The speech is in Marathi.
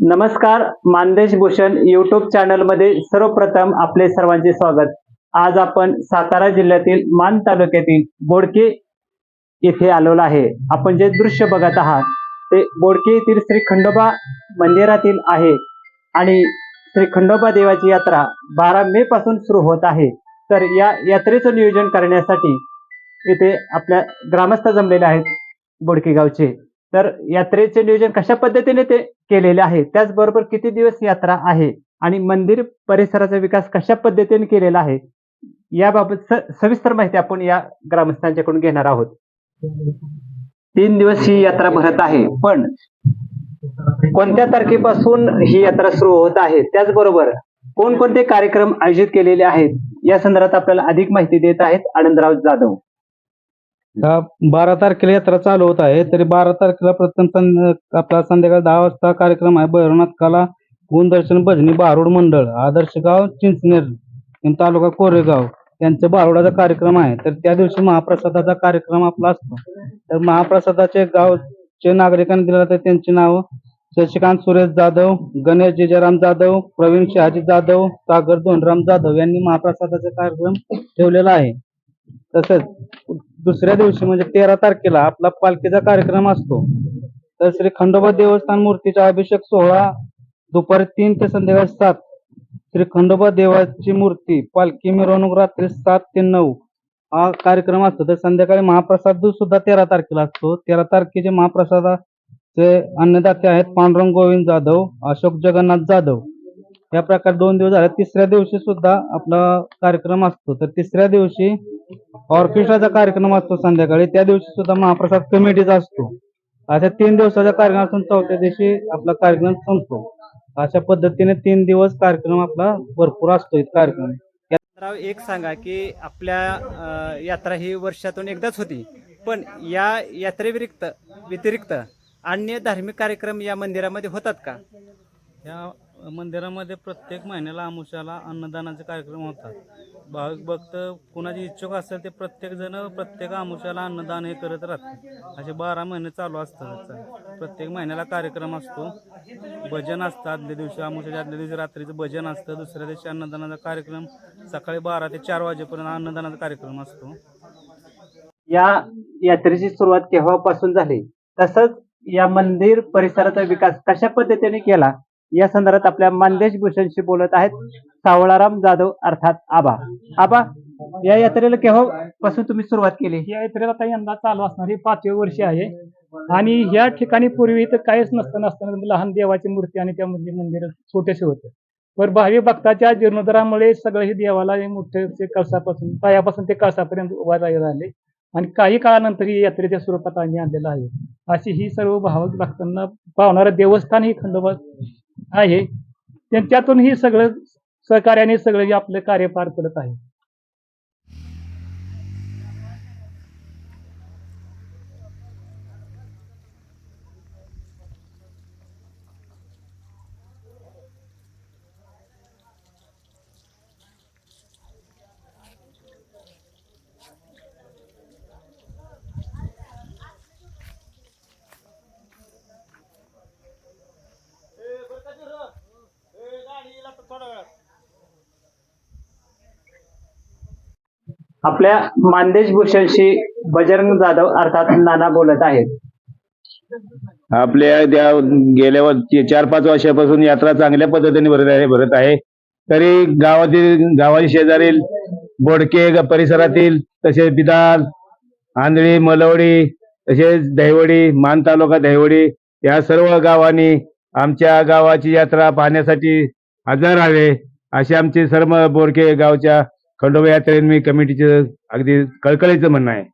नमस्कार मानदेश भूषण युट्यूब चॅनलमध्ये सर्वप्रथम आपले सर्वांचे स्वागत. आज आपण सातारा जिल्ह्यातील मान तालुक्यातील बोडके येथे आलेलो आहे. आपण जे दृश्य बघत आहात ते बोडके येथील श्री खंडोबा मंदिरातील आहे आणि श्री खंडोबा देवाची यात्रा बारा मे पासून सुरू होत आहे. तर या यात्रेचं नियोजन करण्यासाठी इथे आपल्या ग्रामस्थ जमलेले आहेत बोडके गावचे. तर यात्रेचे नियोजन कशा पद्धतीने ते केलेले आहे? त्याचबरोबर किती दिवस यात्रा आहे? आणि मंदिर परिसराचा विकास कशा पद्धतीने केलेला आहे? याबाबत सविस्तर माहिती आपण या ग्रामस्थांच्याकडून घेणार आहोत. तीन दिवस ही यात्रा भरत आहे पण कोणत्या तारखेपासून ही यात्रा सुरू होत आहे? त्याचबरोबर कोणकोणते कार्यक्रम आयोजित केलेले आहेत? या संदर्भात आपल्याला अधिक माहिती देत आहेत आनंदराव जाधव. बारा तारखेला यात्रा चालू होत आहे. तरी बारा तारखेला प्रथम आपला संध्याकाळी दहा वाजता कार्यक्रम आहे भैरवनाथ कला गुणदर्शन भजनी बारूड मंडळ आदर्श गाव चिंचनेर आणि तालुका कोरेगाव यांचा बारुडाचा कार्यक्रम आहे. तर त्या दिवशी महाप्रसादाचा कार्यक्रम आपला असतो. तर महाप्रसादाचे गावचे नागरिकांनी दिलेला तर त्यांची नाव शशिकांत सुरेश जाधव गणेश जिजाराम जाधव प्रवीण शहाजी जाधव सागर धोंडराम जाधव यांनी महाप्रसादाचा कार्यक्रम ठेवलेला आहे. तसंच दुसऱ्या दिवशी म्हणजे तेरा तारखेला आपला पालखीचा कार्यक्रम असतो. तर श्री खंडोबा देवस्थान मूर्तीचा अभिषेक सोहळा दुपारी तीन ते संध्याकाळी सात. श्री खंडोबा देवाची मूर्ती पालखी मिरवणूक रात्री सात ते नऊ. हा कार्यक्रम असतो. तर संध्याकाळी महाप्रसाद सुद्धा तेरा तारखेला असतो. तेरा तारखेचे महाप्रसादाचे अन्नदाते आहेत पांडुरंग गोविंद जाधव अशोक जगन्नाथ जाधव. या प्रकारे दोन दिवस झाले. तिसऱ्या दिवशी सुद्धा आपला कार्यक्रम असतो. तर तिसऱ्या दिवशी ऑर्केस्ट्राचा कार्यक्रम असतो संध्याकाळी. त्या दिवशी सुद्धा महाप्रसाद कमिटीचा असतो. अशा तीन दिवसाच्या कार्यक्रमातून चौथ्या दिवशी आपला कार्यक्रम संपतो. अशा पद्धतीने तीन दिवस कार्यक्रम आपला भरपूर असतो. कार्यक्रम. राव एक सांगा की आपल्या यात्रा ही वर्षातून एकदाच होती. पण या यात्रेव्यतिरिक्त व्यतिरिक्त अन्य धार्मिक कार्यक्रम या मंदिरामध्ये होतात का? या मंदिरामध्ये प्रत्येक महिन्याला आमुष्याला अन्नदानाचे कार्यक्रम होतात. भाविक भक्त कुणाची इच्छुक असेल ते प्रत्येक जण प्रत्येक आमुष्याला अन्नदान हे करत राहतात. असे बारा महिने चालू असतात. प्रत्येक महिन्याला कार्यक्रम असतो. भजन असतं आदल्या दिवशी आमुष्याच्या आदल्या दिवशी रात्रीचं भजन असतं. दुसऱ्या दिवशी अन्नदानाचा कार्यक्रम सकाळी बारा ते चार वाजेपर्यंत अन्नदानाचा कार्यक्रम असतो. या यात्रेची सुरुवात केव्हापासून झाली? तसंच या मंदिर परिसराचा विकास कशा पद्धतीने केला? या संदर्भात आपल्या मानदेश भूषणशी बोलत आहेत सावळाराम जाधव अर्थात आबा आबा या यात्रेला केव्हापासून तुम्ही सुरुवात केली? या यात्रेला आता यंदा चालू असणार ही पाचवे वर्ष आहे. आणि या ठिकाणी पूर्वी तर काहीच नसतं नसताना लहान देवाची मूर्ती आणि त्या मंदिर छोटेसे होते. पण भावी भक्ताच्या जीर्णोद्धारामुळे सगळं हे देवाला हे मोठे कळसापासून पायापासून ते कळसापर्यंत उभा राहिले. झाले आणि काही काळानंतर ही यात्रेच्या स्वरूपात आम्ही आणलेलं आहे. अशी ही सर्व भावक भक्तांना पावणारं देवस्थान ही खंडोबा आहे. त्यातून ही सगळं सहकार्याने सगळं आपलं कार्य पार पडत आहे. आपल्या मानदेश भूषणशी बजरंग जाधव अर्थात नाना बोलत आहेत. आपल्या त्या गेल्या वर- चार पाच वर्षापासून यात्रा चांगल्या पद्धतीने भरत आहे भरत आहे. तरी गावातील गावाच्या शेजारील बोडके ग- परिसरातील तसेच बिदाल आंधळी मलवडी तसेच दहिवडी मान तालुका दहिवडी या सर्व गावांनी आमच्या गावाची यात्रा पाहण्यासाठी हजर राहावे असे आमचे सर्व बोडके गावच्या खंडोबा यात्रेने मी कमिटीचं अगदी कळकळीचं म्हणणं आहे.